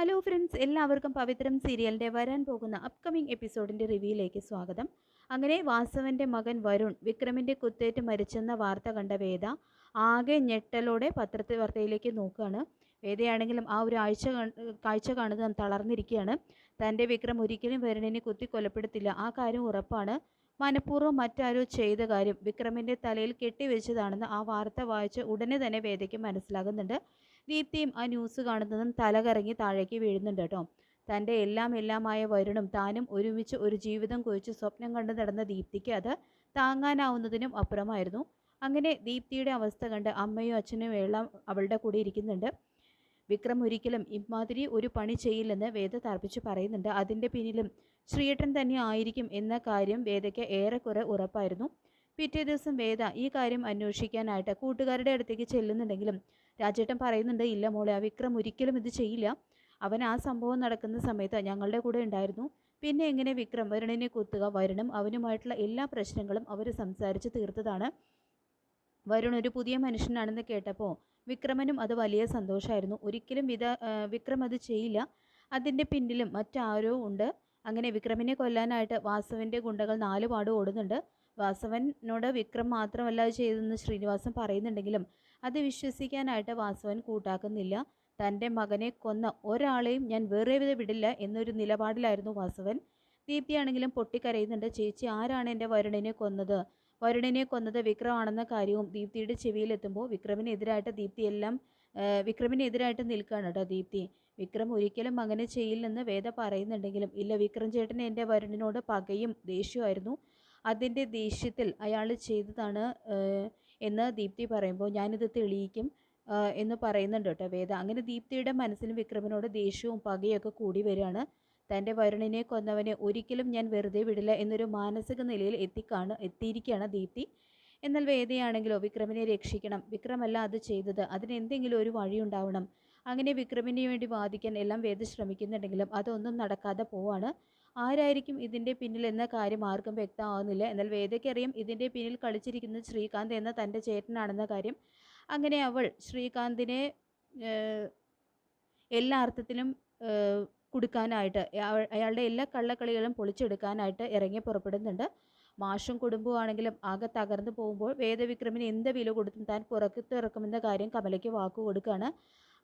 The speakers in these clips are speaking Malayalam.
ഹലോ ഫ്രണ്ട്സ് എല്ലാവർക്കും പവിത്രം സീരിയലിന്റെ വരാൻ പോകുന്ന അപ്കമിംഗ് എപ്പിസോഡിന്റെ റിവ്യൂയിലേക്ക് സ്വാഗതം. അങ്ങനെ വാസവന്റെ മകൻ വരുൺ വിക്രമിന്റെ കുത്തേറ്റ് മരിച്ചെന്ന വാർത്ത കണ്ട വേദ ആകെ ഞെട്ടലോടെ പത്രത്തെ വാർത്തയിലേക്ക് നോക്കുകയാണ്. വേദയാണെങ്കിലും ആ ഒരു ആഴ്ച കാഴ്ച കാണുന്നത് തളർന്നിരിക്കുകയാണ്. തന്റെ വിക്രം ഒരിക്കലും വരുണിനെ കുത്തി കൊലപ്പെടുത്തില്ല ആ കാര്യം ഉറപ്പാണ്. മനഃപൂർവം മറ്റാരോ ചെയ്ത കാര്യം വിക്രമിന്റെ തലയിൽ കെട്ടിവെച്ചതാണെന്ന് ആ വാർത്ത വായിച്ച് ഉടനെ തന്നെ വേദയ്ക്ക് മനസ്സിലാകുന്നുണ്ട്. ദീപ്തിയും ആ ന്യൂസ് കാണുന്നതും തലകറങ്ങി താഴേക്ക് വീഴുന്നുണ്ട് കേട്ടോ. തന്റെ എല്ലാം എല്ലാമായ വരുണും താനും ഒരുമിച്ച് ഒരു ജീവിതം കുറിച്ച് സ്വപ്നം കണ്ടു നടന്ന ദീപ്തിക്ക് അത് താങ്ങാനാവുന്നതിനും അപ്പുറമായിരുന്നു. അങ്ങനെ ദീപ്തിയുടെ അവസ്ഥ കണ്ട് അമ്മയും അച്ഛനും എല്ലാം അവളുടെ കൂടെ ഇരിക്കുന്നുണ്ട്. വിക്രം ഒരിക്കലും ഇമാതിരി ഒരു പണി ചെയ്യില്ലെന്ന് വേദ തർപ്പിച്ച് പറയുന്നുണ്ട്. അതിന്റെ പിന്നിലും ശ്രീയേട്ടൻ തന്നെ ആയിരിക്കും എന്ന കാര്യം വേദയ്ക്ക് ഏറെക്കുറെ ഉറപ്പായിരുന്നു. പിറ്റേ ദിവസം വേദ ഈ കാര്യം അന്വേഷിക്കാനായിട്ട് കൂട്ടുകാരുടെ അടുത്തേക്ക് ചെല്ലുന്നുണ്ടെങ്കിലും രാജേട്ടൻ പറയുന്നുണ്ട് ഇല്ല മോളെ ആ വിക്രം ഒരിക്കലും ഇത് ചെയ്യില്ല. അവൻ ആ സംഭവം നടക്കുന്ന സമയത്ത് ഞങ്ങളുടെ കൂടെ ഉണ്ടായിരുന്നു. പിന്നെ എങ്ങനെ വിക്രം വരുണനെ കുത്തുക? വരുണും അവനുമായിട്ടുള്ള എല്ലാ പ്രശ്നങ്ങളും അവർ സംസാരിച്ച് തീർത്തതാണ്. വരുൺ ഒരു പുതിയ മനുഷ്യനാണെന്ന് കേട്ടപ്പോൾ വിക്രമനും അത് വലിയ സന്തോഷമായിരുന്നു ഒരിക്കലും വിധ വിക്രം അത് ചെയ്യില്ല. അതിന്റെ പിന്നിലും മറ്റാരോ ഉണ്ട്. അങ്ങനെ വിക്രമിനെ കൊല്ലാനായിട്ട് വാസവന്റെ ഗുണ്ടകൾ നാലുപാട് ഓടുന്നുണ്ട്. വാസവനോട് വിക്രം മാത്രമല്ല ചെയ്തതെന്ന് ശ്രീനിവാസൻ പറയുന്നുണ്ടെങ്കിലും അത് വിശ്വസിക്കാനായിട്ട് വാസവൻ കൂട്ടാക്കുന്നില്ല. തന്റെ മകനെ കൊന്ന ഒരാളെയും ഞാൻ വേറെ വിധ വിടില്ല എന്നൊരു നിലപാടിലായിരുന്നു വാസവൻ. ദീപ്തിയാണെങ്കിലും പൊട്ടിക്കരയുന്നുണ്ട്. ചേച്ചി ആരാണ് എന്റെ വരുണിനെ കൊന്നത്? വരുണിനെ കൊന്നത് വിക്രമാണെന്ന കാര്യവും ദീപ്തിയുടെ ചെവിയിലെത്തുമ്പോൾ വിക്രമിനെതിരായിട്ട് ദീപ്തി എല്ലാം വിക്രമിനെതിരായിട്ട് നിൽക്കുകയാണ് കേട്ടോ ദീപ്തി. വിക്രം ഒരിക്കലും അങ്ങനെ ചെയ്യില്ലെന്ന് വേദ പറയുന്നുണ്ടെങ്കിലും ഇല്ല വിക്രം ചേട്ടൻ എന്റെ വരുണിനോട് പകയും ദേഷ്യമായിരുന്നു അതിന്റെ ദേഷ്യത്തിൽ അയാൾ ചെയ്തതാണ് എന്ന് ദീപ്തി പറയുമ്പോൾ ഞാനിത് തെളിയിക്കും എന്ന് പറയുന്നുണ്ട് കേട്ടോ വേദ. അങ്ങനെ ദീപ്തിയുടെ മനസ്സിലും വിക്രമനോട് ദേഷ്യവും പകയൊക്കെ കൂടി വരികയാണ്. തന്റെ വരുണിനെ കൊന്നവനെ ഒരിക്കലും ഞാൻ വെറുതെ വിടില്ല എന്നൊരു മാനസിക നിലയിൽ എത്തിക്കാണ് എത്തിയിരിക്കുകയാണ് ദീപ്തി. എന്നാൽ വേദയാണെങ്കിലോ വിക്രമിനെ രക്ഷിക്കണം. വിക്രമല്ല അത് ചെയ്തത്. അതിനെന്തെങ്കിലും ഒരു വഴി ഉണ്ടാവണം. അങ്ങനെ വിക്രമിന് വേണ്ടി വാദിക്കാൻ എല്ലാം വേദ ശ്രമിക്കുന്നുണ്ടെങ്കിലും അതൊന്നും നടക്കാതെ പോവാണ്. ആരായിരിക്കും ഇതിന്റെ പിന്നിൽ എന്ന കാര്യം ആർക്കും വ്യക്തമാവുന്നില്ല. എന്നാൽ വേദയ്ക്കറിയും ഇതിന്റെ പിന്നിൽ കളിച്ചിരിക്കുന്നത് ശ്രീകാന്ത് എന്ന തന്റെ ചേട്ടനാണെന്ന കാര്യം. അങ്ങനെ അവൾ ശ്രീകാന്തിനെ എല്ലാ അർത്ഥത്തിലും കൊടുക്കാനായിട്ട് അയാളുടെ എല്ലാ കള്ളക്കളികളും പൊളിച്ചെടുക്കാനായിട്ട് ഇറങ്ങി പുറപ്പെടുന്നുണ്ട്. മാഷും കുടുംബമാണെങ്കിലും ആകെ തകർന്നു പോകുമ്പോൾ വേദവിക്രമിന് എന്ത് വില കൊടുത്തും താൻ പുറത്തിറക്കുമെന്ന കാര്യം കമലയ്ക്ക് വാക്കു കൊടുക്കുകയാണ്.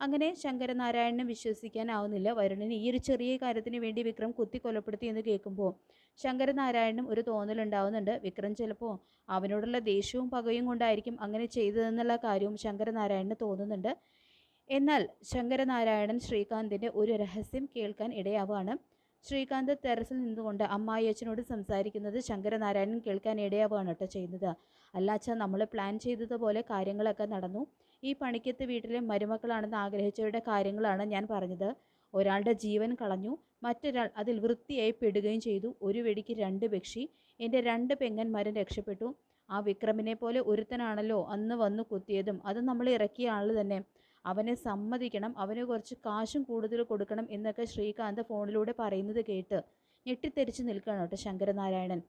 അങ്ങനെ ശങ്കരനാരായണനെ വിശ്വസിക്കാനാവുന്നില്ല. വരുണിന് ഈ ഒരു ചെറിയ കാര്യത്തിന് വേണ്ടി വിക്രം കുത്തി കൊലപ്പെടുത്തി എന്ന് കേൾക്കുമ്പോൾ ശങ്കരനാരായണനും ഒരു തോന്നലുണ്ടാവുന്നുണ്ട് വിക്രം ചിലപ്പോൾ അവനോടുള്ള ദേഷ്യവും പകയും കൊണ്ടായിരിക്കും അങ്ങനെ ചെയ്തതെന്നുള്ള കാര്യവും ശങ്കരനാരായണന് തോന്നുന്നുണ്ട്. എന്നാൽ ശങ്കരനാരായണൻ ശ്രീകാന്തിന്റെ ഒരു രഹസ്യം കേൾക്കാൻ ഇടയാവുകയാണ് ശ്രീകാന്ത് ടെറസിൽ നിന്നുകൊണ്ട് അമ്മായി അച്ഛനോട് സംസാരിക്കുന്നത് ശങ്കരനാരായണൻ കേൾക്കാൻ ഇടയാവുകയാണ് കേട്ടോ ചെയ്യുന്നത്. അല്ലാച്ച നമ്മൾ പ്ലാൻ ചെയ്തതുപോലെ കാര്യങ്ങളൊക്കെ നടന്നു. ഈ പണിക്കത്ത് വീട്ടിലെ മരുമക്കളാണെന്ന് ആഗ്രഹിച്ചവരുടെ കാര്യങ്ങളാണ് ഞാൻ പറഞ്ഞത്. ഒരാളുടെ ജീവൻ കളഞ്ഞു. മറ്റൊരാൾ അതിൽ വൃത്തിയായി പെടുകയും ചെയ്തു. ഒരു വെടിക്ക് രണ്ട് പക്ഷി എന്റെ രണ്ട് പെങ്ങന്മാരും രക്ഷപ്പെട്ടു. ആ വിക്രമിനെ പോലെ ഒരുത്തനാണല്ലോ അന്ന് വന്നു കുത്തിയതും. അത് നമ്മൾ ഇറക്കിയ ആൾ തന്നെ. അവനെ സമ്മതിക്കണം. അവന് കുറച്ച് കാശും കൂടുതൽ കൊടുക്കണം എന്നൊക്കെ ശ്രീകാന്ത് ഫോണിലൂടെ പറയുന്നത് കേട്ട് ഞെട്ടിത്തെരിച്ച് നിൽക്കുകയാണ് കേട്ടോ ശങ്കരനാരായണൻ.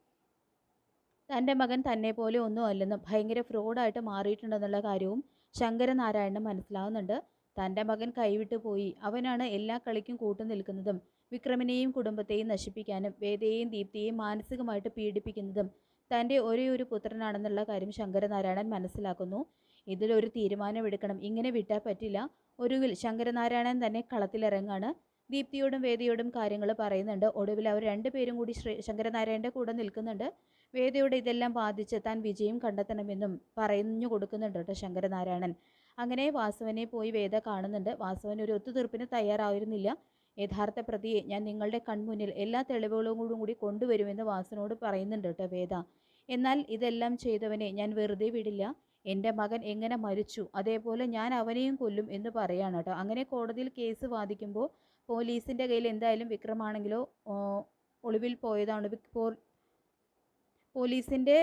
തന്റെ മകൻ തന്നെ പോലെ ഒന്നും അല്ലെന്നും ഭയങ്കര ഫ്രോഡായിട്ട് മാറിയിട്ടുണ്ടെന്നുള്ള കാര്യവും ശങ്കരനാരായണന് മനസ്സിലാവുന്നുണ്ട്. തന്റെ മകൻ കൈവിട്ടു പോയി. അവനാണ് എല്ലാ കളിക്കും കൂട്ടു നിൽക്കുന്നതും വിക്രമിനെയും കുടുംബത്തെയും നശിപ്പിക്കാനും വേദയെയും ദീപ്തിയെയും മാനസികമായിട്ട് പീഡിപ്പിക്കുന്നതും തന്റെ ഒരേ ഒരു പുത്രനാണെന്നുള്ള കാര്യം ശങ്കരനാരായണൻ മനസ്സിലാക്കുന്നു. ഇതിലൊരു തീരുമാനമെടുക്കണം ഇങ്ങനെ വിട്ടാൽ പറ്റില്ല. ഒരുവിൽ ശങ്കരനാരായണൻ തന്നെ കളത്തിലിറങ്ങാണ്. ദീപ്തിയോടും വേദിയോടും കാര്യങ്ങൾ പറയുന്നുണ്ട്. ഒടുവിൽ അവർ രണ്ടുപേരും കൂടി ശ്രീ ശങ്കരനാരായണന്റെ കൂടെ നിൽക്കുന്നുണ്ട്. വേദയോട് ഇതെല്ലാം ബാധിച്ച് താൻ വിജയം കണ്ടെത്തണമെന്നും പറഞ്ഞു കൊടുക്കുന്നുണ്ട് കേട്ടോ ശങ്കരനാരായണൻ. അങ്ങനെ വാസവനെ പോയി വേദ കാണുന്നുണ്ട്. വാസവൻ ഒരു ഒത്തുതീർപ്പിന് തയ്യാറായിരുന്നില്ല. യഥാർത്ഥ പ്രതിയെ ഞാൻ നിങ്ങളുടെ കൺമുന്നിൽ എല്ലാ തെളിവുകളോടും കൂടി കൊണ്ടുവരുമെന്ന് വാസനോട് പറയുന്നുണ്ട് കേട്ടോ വേദ. എന്നാൽ ഇതെല്ലാം ചെയ്തവനെ ഞാൻ വെറുതെ വിടില്ല. എന്റെ മകൻ എങ്ങനെ മരിച്ചു? അതേപോലെ ഞാൻ അവനെയും കൊല്ലും എന്ന് പറയാണ് കേട്ടോ. അങ്ങനെ കോടതിയിൽ കേസ് വാദിക്കുമ്പോൾ പോലീസിന്റെ കയ്യിൽ എന്തായാലും വിക്രമാണെങ്കിലോ ഒളിവിൽ പോയതാണ്? പോലീസിന്റെ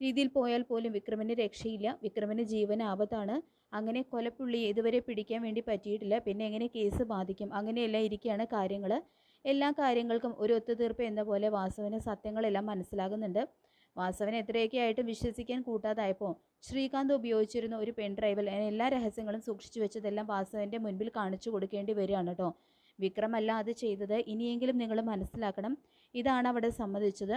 രീതിയിൽ പോയാൽ പോലും വിക്രമിന് രക്ഷയില്ല. വിക്രമിന് ജീവൻ ആപത്താണ് അങ്ങനെ കൊലപ്പുള്ളി ഇതുവരെ പിടിക്കാൻ വേണ്ടി പറ്റിയിട്ടില്ല. പിന്നെ എങ്ങനെ കേസ് ബാധിക്കും? അങ്ങനെയെല്ലാം ഇരിക്കുകയാണ് കാര്യങ്ങൾ എല്ലാ കാര്യങ്ങൾക്കും ഒരു ഒത്തുതീർപ്പ് എന്ന പോലെ വാസുവിന് സത്യങ്ങളെല്ലാം മനസ്സിലാകുന്നുണ്ട്. വാസവൻ എത്രയൊക്കെ ആയിട്ടും വിശ്വസിക്കാൻ കൂട്ടാതായപ്പോൾ ശ്രീകാന്ത് ഉപയോഗിച്ചിരുന്ന ഒരു പെൻ ഡ്രൈവിൽ എല്ലാ രഹസ്യങ്ങളും സൂക്ഷിച്ചു വെച്ചതെല്ലാം വാസവന്റെ മുൻപിൽ കാണിച്ചു കൊടുക്കേണ്ടി വരികയാണ് കേട്ടോ. വിക്രമല്ല അത് ചെയ്തത്. ഇനിയെങ്കിലും നിങ്ങൾ മനസ്സിലാക്കണം. ഇതാണ് അവിടെ സമ്മതിച്ചത്.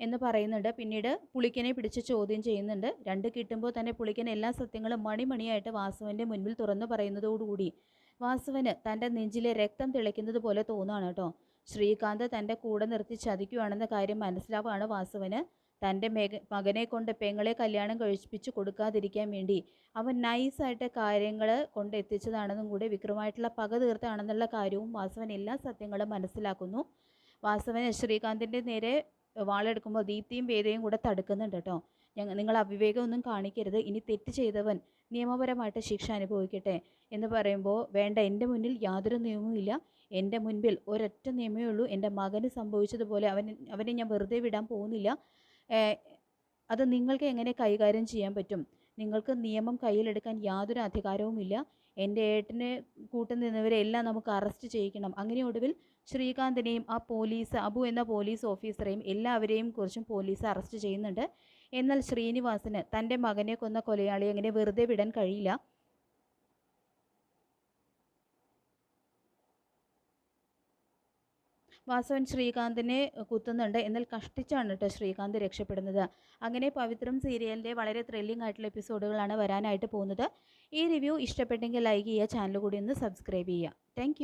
എന്ന് പറയുന്നുണ്ട്. പിന്നീട് പുളിക്കനെ പിടിച്ച് ചോദ്യം ചെയ്യുന്നുണ്ട്. രണ്ട് കിട്ടുമ്പോൾ തന്നെ പുളിക്കൻ എല്ലാ സത്യങ്ങളും മണിമണിയായിട്ട് വാസുവിന്റെ മുൻപിൽ തുറന്നു പറയുന്നതോടുകൂടി. വാസുവിന് തന്റെ നെഞ്ചിലെ രക്തം തിളയ്ക്കുന്നത് പോലെ തോന്നുകയാണ് കേട്ടോ. ശ്രീകാന്ത് തന്റെ കൂടെ നിർത്തി ചതിക്കുകയാണെന്ന കാര്യം മനസ്സിലാവുകയാണ് വാസുവിന്. തന്റെ മകനെ കൊണ്ട് പെങ്ങളെ കല്യാണം കഴിപ്പിച്ച് കൊടുക്കാതിരിക്കാൻ വേണ്ടി അവൻ നൈസായിട്ട് കാര്യങ്ങൾ കൊണ്ട് എത്തിച്ചതാണെന്നും കൂടി വിക്രമായിട്ടുള്ള പക തീർത്താണെന്നുള്ള കാര്യവും വാസവൻ എല്ലാ സത്യങ്ങളും മനസ്സിലാക്കുന്നു. വാസവൻ ശ്രീകാന്തിന്റെ നേരെ വാളെടുക്കുമ്പോൾ ദീപ്തിയും വേദയും കൂടെ തടുക്കുന്നുണ്ട് കേട്ടോ. ഞങ്ങൾ നിങ്ങൾ അവിവേകമൊന്നും കാണിക്കരുത്. ഇനി തെറ്റ് ചെയ്തവൻ നിയമപരമായിട്ട് ശിക്ഷ അനുഭവിക്കട്ടെ എന്ന് പറയുമ്പോൾ വേണ്ട എന്റെ മുന്നിൽ യാതൊരു നിയമവും ഇല്ല. എന്റെ മുൻപിൽ ഒരൊറ്റ നിയമമേ ഉള്ളൂ. എന്റെ മകന് സംഭവിച്ചതുപോലെ അവൻ അവനെ ഞാൻ വെറുതെ വിടാൻ പോകുന്നില്ല. അത് നിങ്ങൾക്ക് എങ്ങനെ കൈകാര്യം ചെയ്യാൻ പറ്റും? നിങ്ങൾക്ക് നിയമം കയ്യിലെടുക്കാൻ യാതൊരു അധികാരവുമില്ല എന്റെ ഏട്ടനെ കൂട്ടുനിന്നവരെ എല്ലാം നമുക്ക് അറസ്റ്റ് ചെയ്യിക്കണം. അങ്ങനെ ഒടുവിൽ ശ്രീകാന്തിനെയും ആ പോലീസ് അബു എന്ന പോലീസ് ഓഫീസറെയും എല്ലാവരെയും കുറിച്ചും പോലീസ് അറസ്റ്റ് ചെയ്യുന്നുണ്ട്. എന്നാൽ ശ്രീനിവാസിന് തന്റെ മകനെ കൊന്ന കൊലയാളി അങ്ങനെ വെറുതെ വിടാൻ കഴിയില്ല. വാസവൻ ശ്രീകാന്തിനെ കുത്തുന്നുണ്ട്. എന്നാൽ കഷ്ടിച്ചാണ് കേട്ടോ ശ്രീകാന്ത് രക്ഷപ്പെടുന്നത്. അങ്ങനെ പവിത്രം സീരിയലിന്റെ വളരെ ത്രില്ലിംഗ് ആയിട്ടുള്ള എപ്പിസോഡുകളാണ് വരാനായിട്ട് പോകുന്നത്. ഈ റിവ്യൂ ഇഷ്ടപ്പെട്ടെങ്കിൽ ലൈക്ക് ചെയ്യുക ചാനൽ കൂടി ഒന്ന് സബ്സ്ക്രൈബ് ചെയ്യുക. താങ്ക്